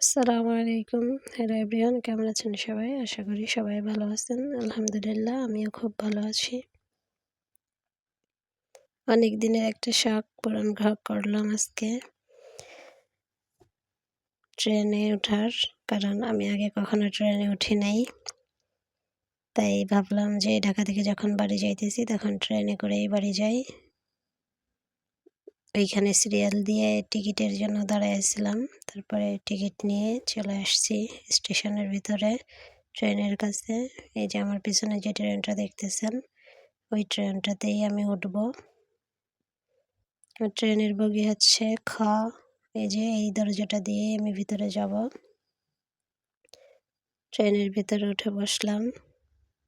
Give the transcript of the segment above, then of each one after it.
আসসালামু আলাইকুম। Hello everyone, কেমন আছেন সবাই? আশা করি সবাই ভালো আছেন। আলহামদুলিল্লাহ, আমিও খুব ভালো আছি। অনেক দিনের একটা শখ পূরণ করলাম আজকে। ট্রেনে ওঠার কারণ আমি আগে কখনো ট্রেনে উঠি নাই। তাই ভাবলাম যে ঢাকা থেকে যখন বাড়ি যাইতেছি, তখন ট্রেনে করেই বাড়ি যাই। ওইখানে সিরিয়াল দিয়ে টিকিটের জন্য দাঁড়াইছিলাম। তারপরে টিকিট নিয়ে চলে আসছি স্টেশনের ভিতরে, ট্রেনের কাছে। এই যে আমার পিছনে যে ট্রেনটা দেখতেছেন, ওই ট্রেনটাতেই আমি উঠব। ট্রেনের বগি হচ্ছে খ। এই যে এই দরজাটা দিয়ে আমি ভিতরে যাব। ট্রেনের ভিতরে উঠে বসলাম।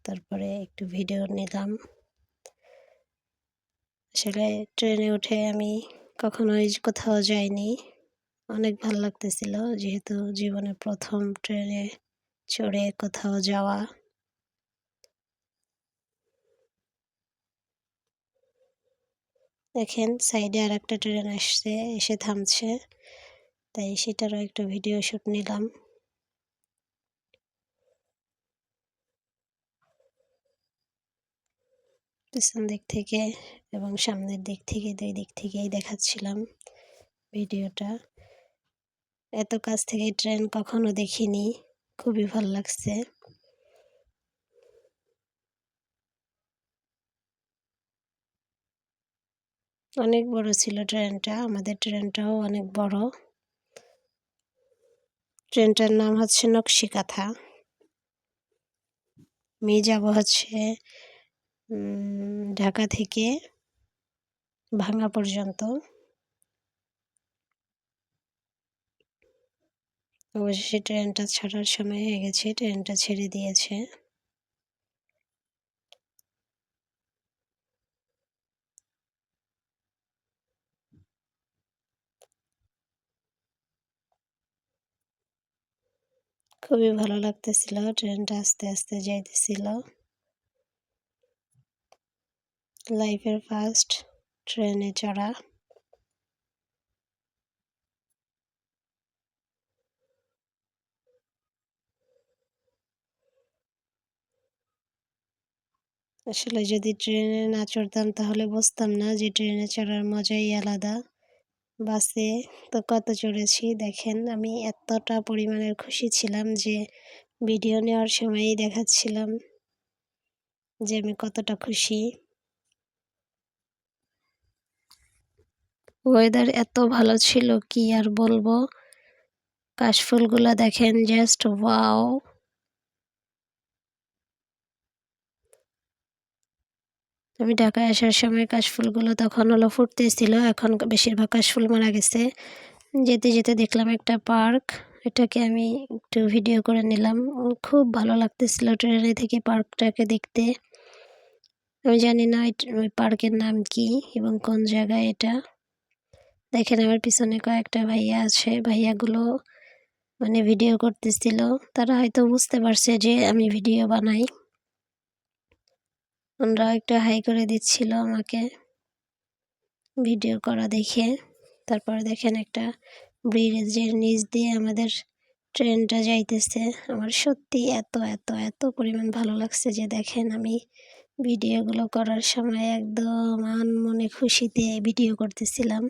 তারপরে একটু ভিডিও নিলাম। আসলে ট্রেনে উঠে আমি কখনোই কোথাও যাইনি। অনেক ভালো লাগতেছিল যেহেতু জীবনে প্রথম ট্রেনে চড়ে কোথাও যাওয়া। দেখেন, সাইডে আর একটা ট্রেন আসছে, এসে থামছে। তাই সেটারও একটু ভিডিও শ্যুট নিলাম। পিছন দিক থেকে এবং সামনের দিক থেকে, দুই দিক থেকেই দেখাচ্ছিলাম ভিডিওটা। এত কাছ থেকে ট্রেন কখনো দেখিনি, খুবই ভালো লাগছে। অনেক বড় ছিল ট্রেনটা, আমাদের ট্রেনটাও অনেক বড়। ট্রেনটার নাম হচ্ছে নকশিকাথা। মেয়ে যাব হচ্ছে ঢাকা থেকে ভাঙা পর্যন্ত। অবশেষে ট্রেনটা ছাড়ার সময় হয়ে গেছে, ট্রেনটা ছেড়ে দিয়েছে। খুবই ভালো লাগতেছিল, ট্রেনটা আস্তে আস্তে যাইতেছিল। লাইফের ফার্স্ট ট্রেনে চড়া। আসলে যদি ট্রেনে না চড়তাম তাহলে বুঝতাম না যে ট্রেনে চড়ার মজাই আলাদা। বাসে তো কত চড়েছি দেখেন, আমি এতটা পরিমাণের খুশি ছিলাম যে ভিডিও নেওয়ার সময়ই দেখাচ্ছিলাম যে আমি কতটা খুশি। ওয়েদার এত ভালো ছিল, কি আর বলব? কাশফুলগুলো দেখেন জাস্ট ওয়াও আমি ঢাকায় আসার সময় কাশফুলগুলো তখন হলো ফুটতেছিল, এখন বেশিরভাগ কাশফুল মারা গেছে। যেতে যেতে দেখলাম একটা পার্ক, এটাকে আমি একটু ভিডিও করে নিলাম। খুব ভালো লাগতেছিল ট্রেনে থেকে পার্কটাকে দেখতে। আমি জানি না ওই পার্কের নাম কি এবং কোন জায়গায় এটা। দেখেন আমার পিছনে কয়েকটা ভাইয়া আছে। ভাইয়াগুলো মানে ভিডিও করতেছিল। তারা হয়তো বুঝতে পারছে যে আমি ভিডিও বানাই। ওনারা একটা হাই করে দিচ্ছিল আমাকে ভিডিও করা দেখে। তারপর দেখেন একটা ব্রিজের নিচ দিয়ে আমাদের ট্রেনটা যাইতেছে। আমার সত্যি এত এত এত পরিমাণ ভালো লাগছে যে দেখেন আমি ভিডিওগুলো করার সময় একদম আন মনে খুশিতে ভিডিও করতেছিলাম।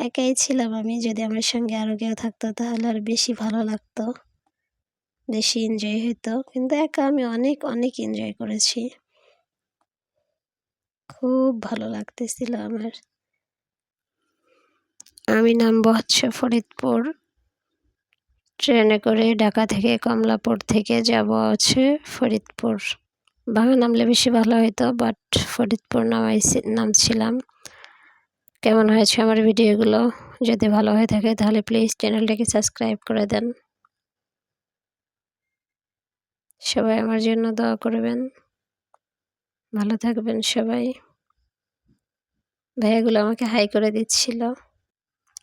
একাই ছিলাম আমি, যদি আমার সঙ্গে আরও কেউ থাকতো তাহলে আর বেশি ভালো লাগতো, বেশি এনজয় হইতো। কিন্তু একা আমি অনেক অনেক এনজয় করেছি। খুব ভালো লাগতেছিল আমার। আমি নামবো হচ্ছে ফরিদপুর। ট্রেনে করে ঢাকা থেকে কমলাপুর থেকে যাব হচ্ছে ফরিদপুর। বাংলা নামলে বেশি ভালো হতো বাট ফরিদপুর নামাইছি, নামছিলাম। কেমন হয়েছে আমার ভিডিওগুলো? যদি ভালো হয়ে থাকে তাহলে প্লিজ চ্যানেলটাকে সাবস্ক্রাইব করে দেন। সবাই আমার জন্য দোয়া করবেন। ভালো থাকবেন সবাই। ভাইয়াগুলো আমাকে হাই করে দিচ্ছিল।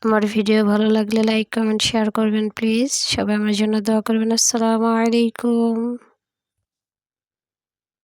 আমার ভিডিও ভালো লাগলে লাইক কমেন্ট শেয়ার করবেন প্লিজ সবাই আমার জন্য দোয়া করবেন। আসসালামু আলাইকুম।